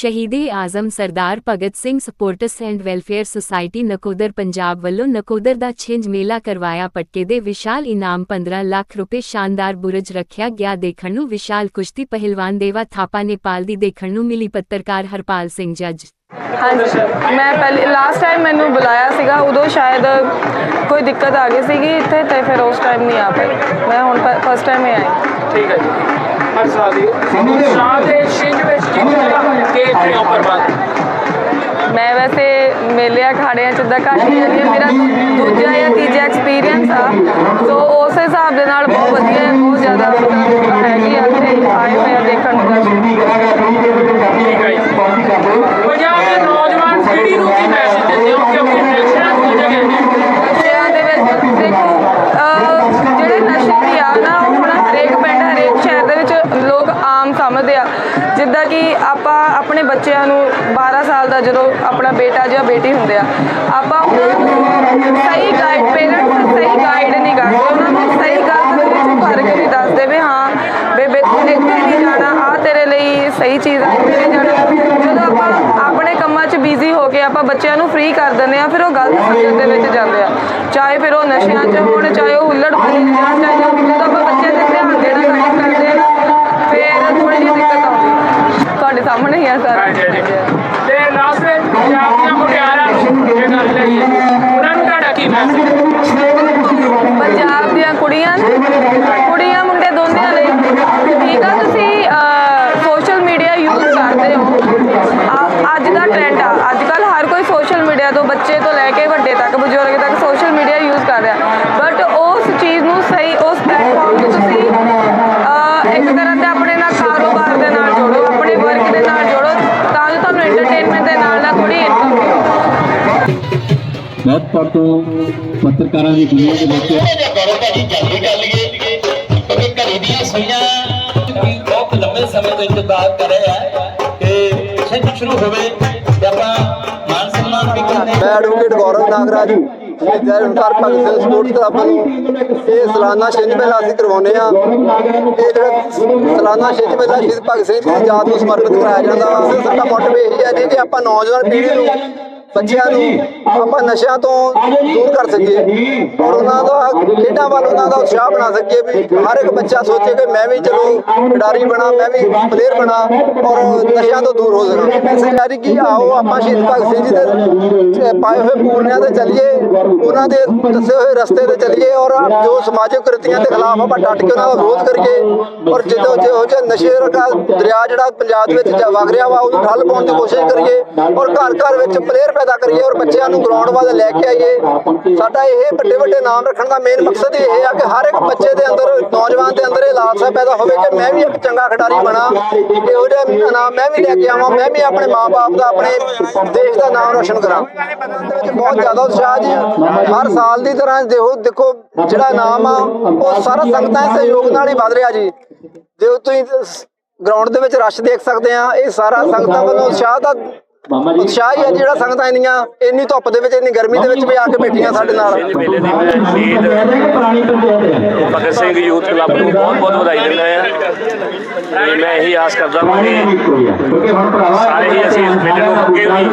Shaheede Azam Sardar Bhagat Singh sports and welfare society Nakodar Punjab ਵੱਲੋਂ ਨਕੋਦਰ ਦਾ ਛਿੰਝ ਮੇਲਾ ਕਰਵਾਇਆ। ਪਟਕੇ ਦੇ ਵਿਸ਼ਾਲ ਇਨਾਮ 15 ਲੱਖ ਰੁਪਏ ਸ਼ਾਨਦਾਰ ਬੁਰਜ ਰੱਖਿਆ ਗਿਆ। ਦੇਖਣ ਨੂੰ ਵਿਸ਼ਾਲ ਕੁਸ਼ਤੀ ਪਹਿਲਵਾਨ ਦੇਵਾ ਥਾਪਾ ਨੇਪਾਲ ਦੀ ਦੇਖਣ ਨੂੰ ਮਿਲੀ ਪੱਤਰਕਾਰ ਹਰਪਾਲ ਸਿੰਘ ਜੱਜ। ਹਾਂਜੀ ਮੈਂ ਪਹਿਲੇ ਲਾਸਟ ਟਾਈਮ ਮੈਨੂੰ ਬੁਲਾਇਆ ਸੀਗਾ ਉਦੋਂ ਸ਼ਾਇਦ ਕੋਈ ਦਿੱਕਤ ਆ ਗਈ ਸੀਗੀ ਇੱਥੇ ਤੇ ਫਿਰ ਉਸ ਟਾਈਮ ਨਹੀਂ ਆ ਪਾਈ। ਮੈਂ ਹੁਣ ਫਸਟ ਟਾਈਮ ਹੀ ਆਈ। ਠੀਕ ਹੈ ਜੀ। ਹਰ ਸਾਲ ਦੀ ਸਾਲ ਦੇ ਛਿੰਝ ਵਿੱਚ ਕਿੰਨੇ ਕੇ ਤੇ ਉੱਪਰ ਬਾਅਦ। ਮੈਂ ਵੈਸੇ ਮੇਲੇ ਅਖਾੜਿਆਂ ਚ ਤਾਂ ਘੱਟ ਹੀ ਜਾਂਦੀ ਹਾਂ। ਮੇਰਾ ਦੂ- ਦੂਜਾ ਜਾਂ ਤੀਜਾ ਐਕਸਪੀਰੀਅੰਸ ਆ। ਸੋ ਉਸ ਹਿਸਾਬ ਦੇ ਨਾਲ ਬਹੁਤ ਵਧੀਆ ਹੈ ਬਹੁਤ ਜ਼ਿਆਦਾ ਮਤਲਬ ਹੈਗੀ ਆ ਇੱਥੇ ਆਏ ਹੋਏ ਆ ਦੇਖਣ ਨੂੰ ਠੀਕ ਹੈ ਜੀ ਪੰਜਾਬ ਦੇ ਨੌਜਵਾਨ ਪੀੜ੍ਹੀ ਨੂੰ ਕੀ ਮੈਸੇਜ ਦਿੰਦੇ ਹੋ ਕਿ ਆਪਣੀ ਟੈਨਸ਼ਨ ਹੋ ਜਾਵੇ ਨਸ਼ਿਆਂ ਦੇ ਵਿੱਚ ਦੇਖੋ ਅਹ, ਜਿਹੜੇ ਨਸ਼ੇ ਦੀ ਆ ਨਾ ਉਹ ਹੁਣ ਹਰੇਕ ਪਿੰਡ ਹਰੇਕ ਸ਼ਹਿਰ ਦੇ ਵਿੱਚ ਲੋਕ ਆਮ ਸਮਝਦੇ ਆ। ਜਿੱਦਾਂ ਕਿ ਆਪਾਂ ਆਪਣੇ ਬੱਚਿਆਂ ਨੂੰ 12 ਸਾਲ ਦਾ ਜਦੋਂ ਆਪਣਾ ਬੇਟਾ ਜਾਂ ਬੇਟੀ ਹੁੰਦੇ ਆ, ਆਪਾਂ ਉਹਨਾਂ ਨੂੰ ਸਹੀ ਗਾਈਡ ਪੇਰੈਂਟਸ ਸਹੀ ਗਾਈਡ ਨਹੀਂ ਕਰਦੇ। ਉਹਨਾਂ ਨੂੰ ਸਹੀ ਗੱਲ ਦੇ ਵਿੱਚ ਫ਼ਰਕ ਨਹੀਂ ਦੱਸਦੇ ਵੀ ਹਾਂ ਬੇਬੇ ਤੂੰ ਇੱਥੇ ਨਹੀਂ ਜਾਣਾ ਆ ਤੇਰੇ ਲਈ ਸਹੀ ਚੀਜ਼ ਆ ਇੱਥੇ ਜਾਣਾ। ਜਦੋਂ ਆਪਾਂ ਆਪਣੇ ਕੰਮਾਂ 'ਚ ਬਿਜ਼ੀ ਹੋ ਕੇ ਆਪਾਂ ਬੱਚਿਆਂ ਨੂੰ ਫ੍ਰੀ ਕਰ ਦਿੰਦੇ ਆ, ਫਿਰ ਉਹ ਗਲਤ ਸੰਗਤ ਦੇ ਵਿੱਚ ਜਾਂਦੇ ਆ। ਚਾਹੇ ਫਿਰ ਉਹ ਨਸ਼ਿਆਂ 'ਚ ਹੋਣ, ਚਾਹੇ ਉਹ ਹੁੱਲੜ ਪਾਣੀ 'ਚ ਜਾਣ ਚਾਹੇ ਜਦੋਂ ਆਪਾਂ ਬੱਚਿਆਂ ਦੇ ਧਿਆਨ ਦੇਣਾ ਘੱਟ ਦਿੱਕਤ ਆਉਂਦੀ ਆ। ਤੁਹਾਡੇ ਸਾਹਮਣੇ ਹੀ ਆ ਸਾਰਾ। ਤੇ ਪੰਜਾਬ ਦੀਆਂ ਮੁਟਿਆਰਾਂ ਨੂੰ ਜੇ ਗੱਲ ਲਈਏ ਉਹਨਾਂ ਨੂੰ ਤੁਹਾਡਾ ਕੀ ਮੈਸੇਜ? ਪੰਜਾਬ ਦੀਆਂ ਕੁੜੀਆਂ ਕੁੜੀਆਂ ਮੁੰਡੇ ਦੋਨਿਆਂ ਲਈ। ਠੀਕ ਆ ਤੁਸੀਂ ਸੋਸ਼ਲ ਮੀਡੀਆ ਯੂਜ਼ ਕਰਦੇ ਹੋ। ਅੱਜ ਦਾ ਟ੍ਰੈਂਡ ਆ। ਅੱਜ ਕੱਲ ਹਰ ਕੋਈ ਸੋਸ਼ਲ ਮੀਡੀਆ ਤੋਂ ਬੱਚੇ ਤੋਂ ਲੈ ਕੇ ਵੱਡੇ ਤੱਕ ਬਜ਼ੁਰਗ ਤੱਕ ਸੋਸ਼ਲ ਮੀਡੀਆ ਯੂਜ਼ ਕਰ ਰਿਹਾ। ਬਹੁਤ ਪਰ ਤੋਂ ਪੱਤਰਕਾਰਾਂ ਦੀ ਦੁਨੀਆ ਦੇ ਵਿੱਚ ਕਰੋ ਭਾਜੀ ਜਲਦੀ ਕਰ ਲਈਏ ਕਿਉਂਕਿ ਘੜੀ ਦੀਆਂ ਸੂਈਆਂ ਬਹੁਤ ਲੰਬੇ ਸਮੇਂ ਤੋਂ ਇੰਤਜ਼ਾਰ ਕਰ ਰਹੇ ਆ ਕਿ ਛੇਤੀ ਸ਼ੁਰੂ ਹੋਵੇ ਤੇ ਆਪਾਂ ਮਾਨ ਸਨਮਾਨ ਵੀ ਕਰਦੇ ਮੈਂ ਐਡਵੋਕੇਟ ਗੌਰਵ ਨਾਗਰਾਜ ਇਹ ਜੈ ਹੰਕਾਰ ਭਗਤ ਸਿੰਘ ਸਪੋਰਟਸ ਕਲੱਬ ਇਹ ਸਾਲਾਨਾ ਛਿੰਝ ਮੇਲਾ ਅਸੀਂ ਕਰਵਾਉਂਦੇ ਆ ਇਹ ਜਿਹੜਾ ਸਾਲਾਨਾ ਛਿੰਝ ਮੇਲਾ ਸ਼ਹੀਦ ਭਗਤ ਸਿੰਘ ਦੀ ਯਾਦ ਨੂੰ ਸਮਰਪਿਤ ਕਰਾਇਆ ਜਾਂਦਾ ਵਾ। ਸਾਡਾ ਮੋਟਿਵ ਇਹ ਹੈ ਜੀ ਕਿ ਆਪਾਂ ਨੌਜਵਾਨ ਪੀੜ੍ਹੀ ਨੂੰ ਬੱਚਿਆਂ ਨੂੰ ਆਪਾਂ ਨਸ਼ਿਆਂ ਤੋਂ ਦੂਰ ਕਰ ਸਕੀਏ। ਔਰ ਉਹਨਾਂ ਦਾ ਖੇਡਾਂ ਵੱਲ ਉਹਨਾਂ ਦਾ ਉਤਸ਼ਾਹ ਬਣਾ ਸਕੀਏ ਵੀ ਹਰ ਇੱਕ ਬੱਚਾ ਸੋਚੇ ਕਿ ਮੈਂ ਵੀ ਚਲੋ ਖਿਡਾਰੀ ਬਣਾ ਮੈਂ ਵੀ ਪਲੇਅਰ ਬਣਾ ਔਰ ਨਸ਼ਿਆਂ ਤੋਂ ਦੂਰ ਹੋ ਸਕਾਂ। ਜਾਰੀ ਕੀ ਆਓ ਆਪਾਂ ਸ਼ਹੀਦ ਭਗਤ ਸਿੰਘ ਜੀ ਦੇ ਪਾਏ ਹੋਏ ਪੂਰਨਿਆਂ ਤੇ ਚੱਲੀਏ ਉਹਨਾਂ ਦੇ ਦੱਸੇ ਹੋਏ ਰਸਤੇ ਤੇ ਚੱਲੀਏ ਔਰ ਜੋ ਸਮਾਜਿਕ ਕੁਰੀਤੀਆਂ ਦੇ ਖਿਲਾਫ ਆਪਾਂ ਡਟ ਕੇ ਉਹਨਾਂ ਦਾ ਵਿਰੋਧ ਕਰੀਏ। ਔਰ ਜਦੋਂ ਜਿਹੋ ਜਿਹੇ ਨਸ਼ੇ ਦਾ ਦਰਿਆ ਜਿਹੜਾ ਪੰਜਾਬ ਵਿੱਚ ਜਾ ਵਗ ਰਿਹਾ ਵਾ ਉਹਨੂੰ ਠੱਲ ਪਾਉਣ ਦੀ ਕੋਸ਼ਿਸ਼ ਕਰੀਏ ਔਰ ਘਰ ਘਰ ਵਿੱਚ ਪਲੇਅਰ ਪੈਦਾ ਕਰੀਏ ਔਰ ਬੱਚਿਆਂ ਨੂੰ ਗਰਾਊਂਡ ਵੱਲ ਲੈ ਕੇ ਆਈਏ। ਸਾਡਾ ਇਹ ਵੱਡੇ ਵੱਡੇ ਨਾਮ ਰੱਖਣ ਦਾ ਮੇਨ ਮਕਸਦ ਇਹ ਆ ਕਿ ਹਰ ਇੱਕ ਬੱਚੇ ਦੇ ਅੰਦਰ, ਨੌਜਵਾਨ ਦੇ ਅੰਦਰ ਇਹ ਲਾਲਸਾ ਪੈਦਾ ਹੋਵੇ ਕਿ ਮੈਂ ਵੀ ਇੱਕ ਚੰਗਾ ਖਿਡਾਰੀ ਬਣਾ ਇਹੋ ਜਿਹਾ ਨਾਮ ਮੈਂ ਵੀ ਲੈ ਕੇ ਆਵਾਂ, ਮੈਂ ਵੀ ਆਪਣੇ ਮਾਪੇ ਦਾ, ਆਪਣੇ ਦੇਸ਼ ਦਾ ਨਾਮ ਰੋਸ਼ਨ ਕਰਾਂ। ਬਹੁਤ ਜ਼ਿਆਦਾ ਉਤਸ਼ਾਹ ਜੀ। ਹਰ ਸਾਲ ਦੀ ਤਰ੍ਹਾਂ ਦੇਖੋ ਦੇਖੋ ਜਿਹੜਾ ਨਾਮ ਆ, ਉਹ ਸਾਰਾ ਸੰਗਤਾਂ ਦੇ ਸਹਿਯੋਗ ਨਾਲ ਹੀ ਵਧ ਰਿਹਾ ਜੀ। ਜੇ ਤੁਸੀਂ ਗਰਾਊਂਡ ਦੇ ਵਿੱਚ ਰਸ਼ ਦੇਖ ਸਕਦੇ ਆ, ਇਹ ਸਾਰਾ ਸੰਗਤਾਂ ਵੱਲੋਂ ਉਤਸ਼ਾਹ ਦਾ ਉਤਸ਼ਾਹ ਹੀ ਹੈ ਜਿਹੜਾ ਸੰਗਤਾਂ ਇੰਨੀਆਂ ਇੰਨੀ ਧੁੱਪ ਦੇ ਵਿੱਚ ਇੰਨੀ ਗਰਮੀ ਦੇ ਵਿੱਚ ਵੀ ਆ ਕੇ ਬੈਠੀਆਂ ਸਾਡੇ ਨਾਲ। ਮੇਲੇ ਦੀ ਮੈਂ ਸ਼ਹੀਦ ਪੁਰਾਣੀ ਪੰਚਾਇਤ ਭਗਤ ਸਿੰਘ ਯੂਥ ਕਲੱਬ ਨੂੰ ਬਹੁਤ ਬਹੁਤ ਵਧਾਈ ਦਿੰਦਾ ਆ ਮੈਂ ਇਹੀ ਆਸ ਕਰਦਾ ਹਾਂ ਕਿ ਸਾਰੇ ਹੀ ਅਸੀਂ ਇਸ ਮੇਲੇ ਨੂੰ ਅੱਗੇ ਵੀ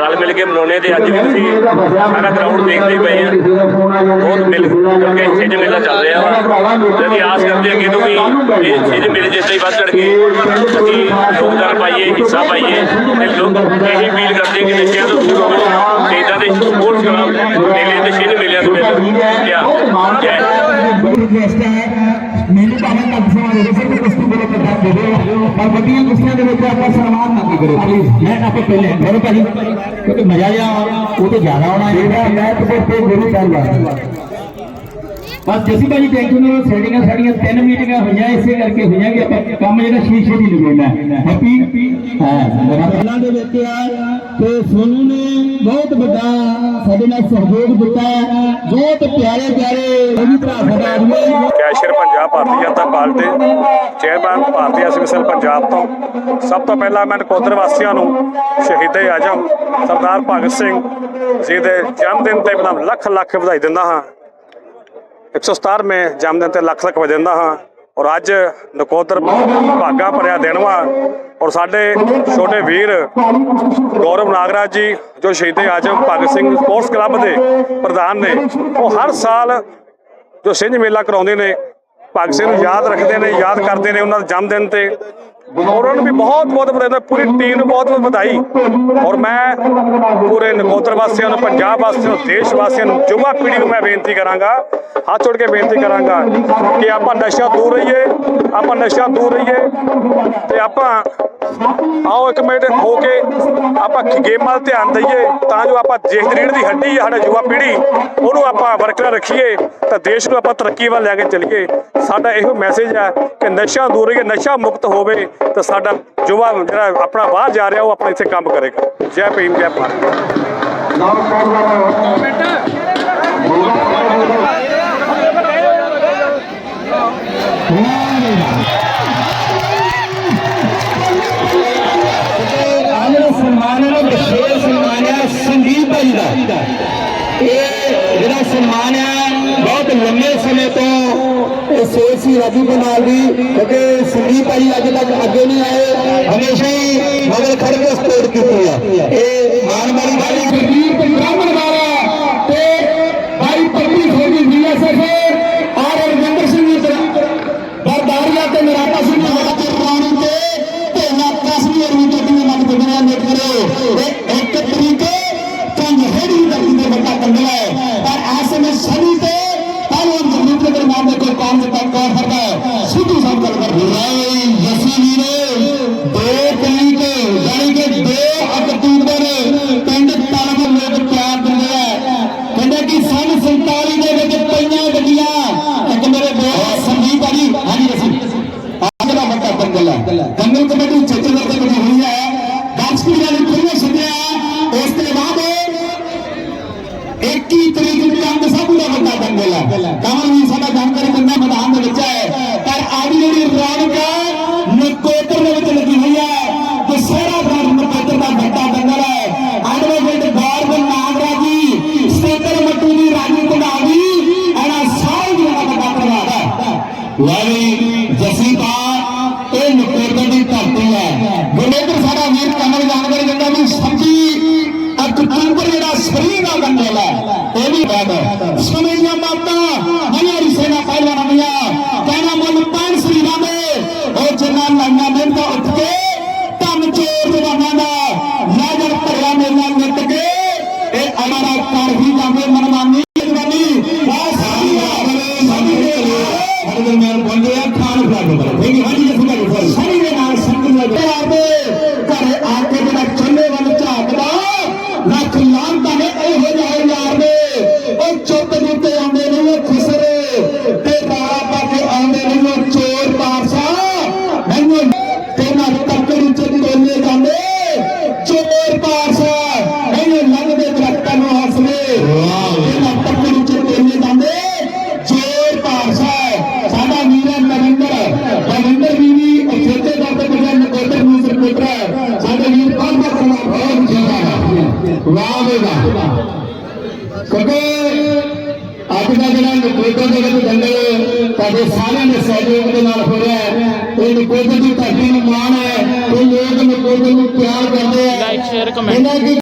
ਰਲ ਮਿਲ ਕੇ ਮਨਾਉਣੇ ਤੇ ਅੱਜ ਵੀ ਤੁਸੀਂ ਸਾਰਾ ਗਰਾਊਂਡ ਦੇਖਦੇ ਪਏ ਆ ਬਹੁਤ ਮਿਲ ਕਿਉਂਕਿ ਛਿੰਝ ਮੇਲਾ ਚੱਲ ਰਿਹਾ ਵਾ ਤੇ ਅਸੀਂ ਆਸ ਕਰਦੇ ਹਾਂ ਕਿ ਇਹਨੂੰ ਵੀ ਇਹ ਛਿੰਝ ਮੇਲੇ ਜਿਸ ਤਰ੍ਹਾਂ ਹੀ ਵੱਧ ਚੜ ਕੇ ਅਸੀਂ ਯੋਗਦਾਨ ਪਾਈਏ, ਹਿੱਸਾ ਪਾਈਏ ਤੇ ਲੋਕ ਇਹੀ ਅਪੀਲ ਕਰਦੇ ਕਿ ਨਸ਼ਿਆਂ ਤੋਂ ਦੂਰ ਰਹੋ ਤੇ ਇਦਾਂ ਦੇ ਸਪੋਰਟਸ ਕਲੱਬ ਮੇਲੇ ਤੇ ਛਿੰਝ ਮੇਲਿਆਂ ਦੇ ਵਿੱਚ ਕਿਆ ਜੈ। ਮੈਨੂੰ ਦੇ ਦਿਓ ਪਰ ਵੱਡੀਆਂ ਕੁਸ਼ਤੀਆਂ ਦੇ ਵਿੱਚ ਆਪਾਂ ਸਨਮਾਨ ਨਾ ਕਰੋ ਪਲੀਜ਼ ਮੈਂ ਆਪਾਂ ਪਹਿਲੇ ਮੇਰੇ ਭਾਜੀ ਕਿਉਂਕਿ ਮਜ਼ਾ ਜਿਹਾ ਉਹ ਤੇ ਜ਼ਿਆਦਾ ਆਉਣਾ ਹੈ। ਮੈਂ ਤੇ ਤੇ ਗੁਰੂ ਚੱਲਦਾ ਬਸ ਜਸੀ ਭਾਜੀ ਟੈਂਸ਼ਨ ਨਾਲ ਸੈਟਿੰਗਾਂ ਸਾਡੀਆਂ ਤਿੰਨ ਮੀਟਿੰਗਾਂ ਹੋਈਆਂ ਇਸੇ ਕਰਕੇ ਹੋਈਆਂ ਕਿ ਆਪਾਂ ਕੰਮ ਜਿਹੜਾ ਸ਼ੀਸ਼ੇ ਦੀ ਨਿਬੇੜਨਾ ਹੈਪੀ? ਹਾਂ ਗੱਲਾਂ ਦੇ ਵਿੱਚ ਆ ਤੇ ਸੋਨੂ ਨੇ ਬਹੁਤ ਵੱਡਾ ਸਾਡੇ ਨਾਲ ਸਹਿਯੋਗ ਦਿੱਤਾ ਬਹੁਤ ਪਿਆਰੇ ਪਿਆਰੇ ਉਹ ਵੀ ਭਰਾ ਸਾਡਾ ਆਦਮੀ cashier Punjab Bharatiya Janata party chairman Bharti association Punjab ਤੋਂ। ਸਭ ਤੋਂ ਪਹਿਲਾਂ ਮੈਂ ਨਕੋਦਰ ਵਾਸੀਆਂ ਨੂੰ ਸ਼ਹੀਦੇ ਆਜਮ ਸਰਦਾਰ ਭਗਤ ਸਿੰਘ ਜੀ ਦੇ ਜਨਮ ਦਿਨ ਤੇ ਬਣਾ ਲੱਖ ਲੱਖ ਵਧਾਈ ਦਿੰਦਾ ਹਾਂ। 117ਵੇਂ ਜਨਮ ਦਿਨ ਤੇ ਲੱਖ ਲੱਖ ਵਧਾਈ ਦਿੰਦਾ ਹਾਂ। ਔਰ ਅੱਜ ਨਕੋਦਰ ਭਾਗਾ ਭਰਿਆ ਦਿਨ ਵਾ। ਔਰ ਸਾਡੇ ਛੋਟੇ ਵੀਰ ਗੌਰਵ ਨਾਗਰਾਜ ਜੀ ਜੋ ਸ਼ਹੀਦੇ ਆਜਮ ਭਗਤ ਸਿੰਘ ਸਪੋਰਟਸ ਕਲੱਬ ਦੇ ਪ੍ਰਧਾਨ ਨੇ, ਉਹ ਹਰ ਸਾਲ ਜੋ ਸਿੰਝ ਮੇਲਾ ਕਰਾਉਂਦੇ ਨੇ, ਭਗਤ ਸਿੰਘ ਨੂੰ ਯਾਦ ਰੱਖਦੇ ਨੇ, ਯਾਦ ਕਰਦੇ ਨੇ, ਉਹਨਾਂ ਦੇ ਜਨਮ ਦਿਨ ਤੇ ਔਰ ਉਹਨਾਂ ਨੂੰ ਵੀ ਬਹੁਤ ਬਹੁਤ ਵਧਾਈ ਪੂਰੀ ਟੀਮ ਨੂੰ ਬਹੁਤ ਬਹੁਤ ਵਧਾਈ। ਔਰ ਮੈਂ ਪੂਰੇ ਨਕੋਦਰ ਵਾਸੀਆਂ ਨੂੰ, ਪੰਜਾਬ ਵਾਸੀਆਂ ਨੂੰ, ਦੇਸ਼ ਵਾਸੀਆਂ ਨੂੰ, ਯੁਵਾ ਪੀੜ੍ਹੀ ਨੂੰ ਮੈਂ ਬੇਨਤੀ ਕਰਾਂਗਾ, ਹੱਥ ਜੋੜ ਕੇ ਬੇਨਤੀ ਕਰਾਂਗਾ ਕਿ ਆਪਾਂ ਨਸ਼ਾ ਦੂਰ ਰਹੀਏ, ਆਪਾਂ ਨਸ਼ਾ ਦੂਰ ਰਹੀਏ ਤੇ ਆਪਾਂ ਆਓ ਇੱਕ ਮਿੰਟ ਹੋ ਕੇ ਆਪਾਂ ਗੇਮਾਂ ਵੱਲ ਧਿਆਨ ਦਈਏ ਤਾਂ ਜੋ ਆਪਾਂ ਦੇਸ਼ ਦੀ ਰੀੜ੍ਹ ਦੀ ਹੱਡੀ ਹੈ ਸਾਡਾ ਯੁਵਾ ਪੀੜ੍ਹੀ, ਉਹਨੂੰ ਆਪਾਂ ਵਰਕਰ ਰੱਖੀਏ ਤਾਂ ਦੇਸ਼ ਨੂੰ ਆਪਾਂ ਤਰੱਕੀ ਵੱਲ ਲੈ ਕੇ ਚੱਲੀਏ। ਸਾਡਾ ਇਹੋ ਮੈਸੇਜ ਹੈ ਕਿ ਨਸ਼ਾ ਦੂਰ ਰਹੀਏ, ਨਸ਼ਾ ਮੁਕਤ ਹੋਵੇ ਤਾਂ ਸਾਡਾ ਯੁਵਾ ਜਿਹੜਾ ਆਪਣਾ ਬਾਹਰ ਜਾ ਰਿਹਾ, ਉਹ ਆਪਣਾ ਇੱਥੇ ਕੰਮ ਕਰੇਗਾ। ਜੈ ਭੀਮ, ਜੈ ਭਾਰਤ। ਆਹ ਦਾ ਇਹ ਜਿਹੜਾ ਸਨਮਾਨ ਆ, ਬਹੁਤ ਲੰਮੇ ਸਮੇਂ ਤੋਂ ਸੋਚ ਸੀ ਰਾਜੂ ਦੇ ਨਾਲ ਦੀ ਕਿਉਂਕਿ ਸੰਦੀਪ ਭਾਈ ਅੱਜ ਤੱਕ ਅੱਗੇ ਨਹੀਂ ਆਏ ਹਮੇਸ਼ਾ ਹੀ ਮਗਰ ਖੜ ਕੇ ਸਪੋਰਟ ਕੀਤੀ ਆ। ਇਹ ਮਾਨ ਵਾਲੀ ਗੱਲ ਹੈ। ਸੰਦੀਪ ਬ੍ਰਾਹਮਣ ਵਾਲਾ ਤੇ ਭਾਈ ਪੱਤੀ ਖੋਜੀ ਬੀਐਸਐਫ ਔਰ ਰਵਿੰਦਰ ਸਿੰਘ ਜੀ ਬਰਦਾਰੀਆ ਤੇ ਨਰਾਤਾ ਸਿੰਘ ਦੀ ਵੜਾ ਤੇ ਤੇ ਨਾ ਕਸ਼ਮੀਰ ਵੀ ਗੱਡੀਆਂ ਲੱਗ ਪਈਆਂ ਨੇ ਕਰੋ। ਦਰਮਿਆਨ ਦੇ ਕੋਈ ਕੌਮ ਦੇ ਤੱਕ ਸੇਕਰ ਮੱਟੂ ਦੀ ਰਾਜੀ ਕਢਾਵੀ சுகார் ਹੈ ਵਾਹ ਵੇ ਵਾਹ ਕਿਉਂਕਿ ਅੱਜ ਦਾ ਜਿਹੜਾ ਨਕੋਦਰ ਦੇ ਵਿੱਚ ਦੰਗਲ ਤੁਹਾਡੇ ਸਾਰਿਆਂ ਦੇ ਸਹਿਯੋਗ ਦੇ ਨਾਲ ਹੋ ਰਿਹਾ ਹੈ। ਇਹ ਨਕੋਦਰ ਦੀ ਧਰਤੀ ਨੂੰ ਮਾਣ ਹੈ। ਇਹ ਲੋਕ ਨਕੋਦਰ ਨੂੰ ਪਿਆਰ ਕਰਦੇ ਆ। Like share comment